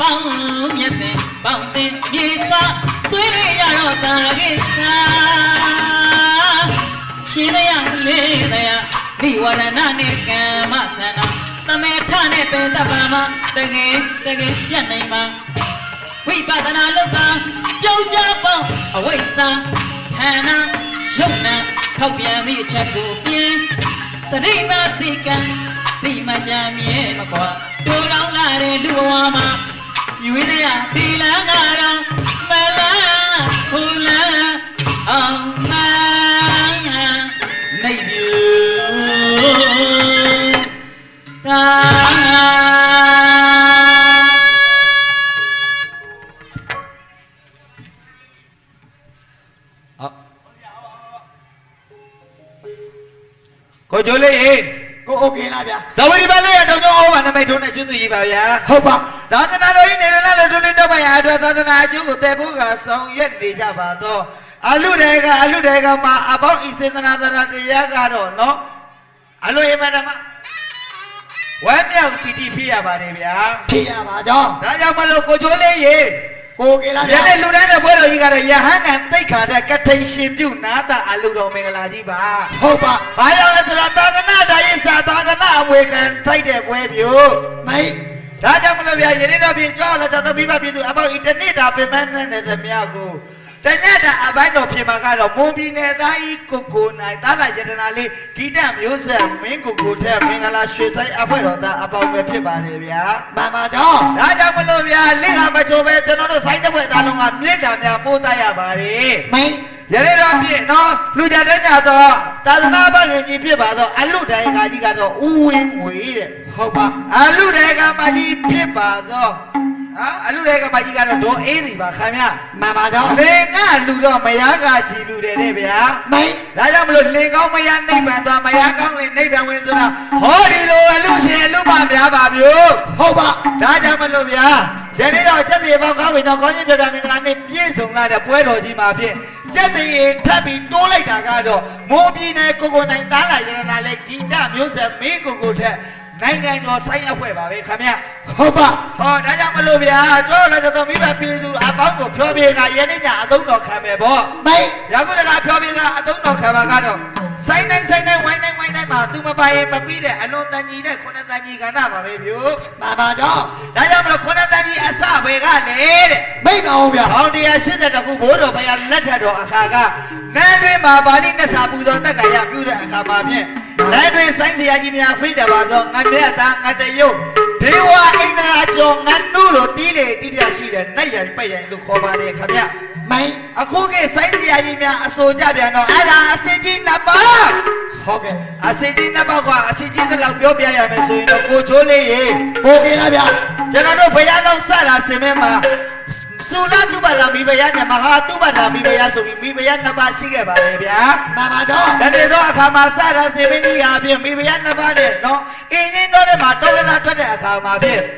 ပေါင်းမြတ်တဲ့ပေါင်းတဲ့မြေစာဆွေးရတော့တာကိစ္စရှင်ရလေးတရားဒီဝရဏနဲ့ကမ္မဆန္ဒတမေထနဲ့ပေတပံမှာတကယ်တကယ်ပြတ်နိုင်မှာဝိပဿနာလောကပြုံးကြပေါင်းအဝိဇ္ဇာခန္ဓာယုံနာထောက်ပြန်သည့်အချက်ကိုပြင်တတိမတိကံတိမကြံမြဲမကွာတိုးတောင်းလာတဲ့လူဘဝမှာ ကိုကျိုးလေးရေ ကိုโอเคလားဗျာ ဇဝတိပါလေးရတုံတုံဩဘာနမိတ်ထုံးနဲ့ကျွန်းသူကြီးပါဗျာ ဟုတ်ပါ သာသနာတော်ကြီးနေလာလို့ဒုလေးတော့ပါရအတွက်သာသနာအကျိုးကိုတည်ဖို့ကဆောင်ရွက်နေကြပါတော့အလူတွေကအလူတွေကမှအပေါင်းဤစေတနာသရတရားကတော့နော်အလူအိမ်မဓမ္မဝမ်းမြောက်ပီတိဖြစ်ရပါတယ်ဗျာ ဖြစ်ရပါကြောင်း ဒါကြောင့်မလို့ကိုကျိုးလေးရေ ကိုโอเคလား ယ ဗျာ နေ့လူတိုင်းတဲ့ဘွဲ တော်ကြီးကတော့ယဟန်ကတိတ်ခါတဲ့ကထိန်ရှင်ပြုနာတာအလူတော်မင်္ဂလာကြီးပါဟုတ်ပါ။ဘာကြောင့်လဲဆိုတော့သာသနာတော်ရေးစာသာသနာအဝေခံထိုက်တဲ့ပွဲမျိုးမိုက်။ဒါကြောင့်မလို့ဗျာယနေ့တော့ပြင်ကြောက်လာကြတော့မိဘပြည်သူအပေါင်းဤတနေ့တာပြင်ပန်းနေတဲ့သမျှကို တညက်တာအပိုင်းတော်ပြင်မှာကတော့မွန်ပြည်နယ်သားကြီးကိုကိုနိုင်တာလာယတနာလေးဂီတမျိုးဆက်မင်းကိုကိုထက်မင်္ဂလာရွှေဆိုင်အဖွဲ့တော်သားအပေါင်းပဲဖြစ်ပါတယ်ဗျာမှန်ပါကြောင်း။ဒါကြောင့်မလို့ဗျာလင့်ကမချိုးပဲကျွန်တော်တို့စိုင်းတဲ့ဘွဲသားလုံးကမြေတာများပို့တတ်ရပါတယ်မိုက်။ယနေ့တော့ပြင်နော်လူကြတဲ့ညတော့သာသနာ့ဘဂင်ကြီးဖြစ်ပါတော့အလုတိုင်ကကြီးကတော့ဥဝင်းငွေတဲ့ဟုတ်ပါအလုတိုင်ကမကြီးဖြစ်ပါတော့ ဟာအလုတိုင်ကမကြီးကတော့ဒေါ်အေးစီပါခင်ဗျာမှန်ပါကြောင်းလင်ကလူတော့မယားကကြည်လူတယ်တဲ့ဗျာမိုက်ဒါကြောင့်မလို့လင်ကောင်းမယားနှိပ်ပန်သွားမယားကောင်းရင်နှိပ်ပန်ဝင်ဆိုတာဟောဒီလိုအလုရှင်အလုပါများပါမျိုးဟုတ်ပါဒါကြောင့်မလို့ဗျာယနေ့တော့ချက်သေးပေါင်းကောင်းပြီတော့ကောင်းချင်းပြပြမင်္ဂလာနေ့ပြည့်စုံလာတဲ့ပွဲတော်ကြီးမှာဖြင့်ချက်သေးထပ်ပြီးတိုးလိုက်တာကတော့မိုးပြည်နယ်ကိုကိုနိုင်သားလာရတနာလေဂီတမျိုးဆက်မင်းကိုကိုထက် နိုင်ငံတော်ဆိုင်အဖွဲပါပဲခင်ဗျဟုတ်ပါဟောဒါကြောင့်မလို့ဗျာတို့လည်းတော့မိဘပြည်သူအပေါင်းကိုဖြောပြေကယနေ့ညအသုံးတော်ခံမယ်ဗောမိုက်ရကုတကဖြောပြေကအသုံးတော်ခံမှာကတော့ဆိုင်နိုင်ဆိုင်နိုင်ဝိုင်းနိုင်ဝိုင်းနိုင်မှာသူမပိုင်မပြီးတဲ့အလွန်တန်ကြီးတဲ့ခုနှစ်တန်ကြီးကဏ္ဍပါပဲဗျို့မှန်ပါကြောင်းဒါကြောင့်မလို့ခုနှစ်တန်းကြီးအစဘယ်ကလေတဲ့မိတ်ပါအောင်ဗျာ။ဘောင်တရား80တကူဘိုးတော်ဘုရားလက်ထက်တော်အခါကနန်းတွင်မှာပါဠိနဲ့စာပူဇော်တက္ကရာပြုတဲ့အခါမှာဖြင့် အဲ့တွင်စိုင်းတရားကြီးများဖိတယ်ပါတော့ငါမြတ်သားငါတယုတ်ဒေဝအိန္ဒရာကျော်ငါနုလိုတီးလေတီးတရားရှိတယ်နိုင်ရိုင်ပိုက်ရိုင်လို့ခေါ်ပါတယ်ခမရမိုင်းအခုကစိုင်းတရားကြီးများအစိုးကြပြန်တော့အဲ့ဒါအစစ်ကြီးနှစ်ပါးဟုတ်ကဲ့အစစ်ကြီးနှစ်ပါးကအစစ်ကြီးတစ်လောက်ပြောပြရမယ်ဆိုရင်တော့ကိုချိုးလေးရေကိုကင်းလားဗျာကျွန်တော်တို့ဘုရားတော်ဆက်လာစင်မဲမှာ သုလတုပ္ပလာမိဘယနဲ့မဟာတုပ္ပလာမိဘယဆိုပြီးမိဘယနှစ်ပါးရှိခဲ့ပါလေဗျာမှန်ပါကြောင်းတကယ်တော့အခါမှာစတာဆင်မဲကြီးရာဖြင့်မိဘယနှစ်ပါးနဲ့နော်အင်းကြီးတော့တဲ့မှာတောကစားထွက်တဲ့အခါမှာဖြင့်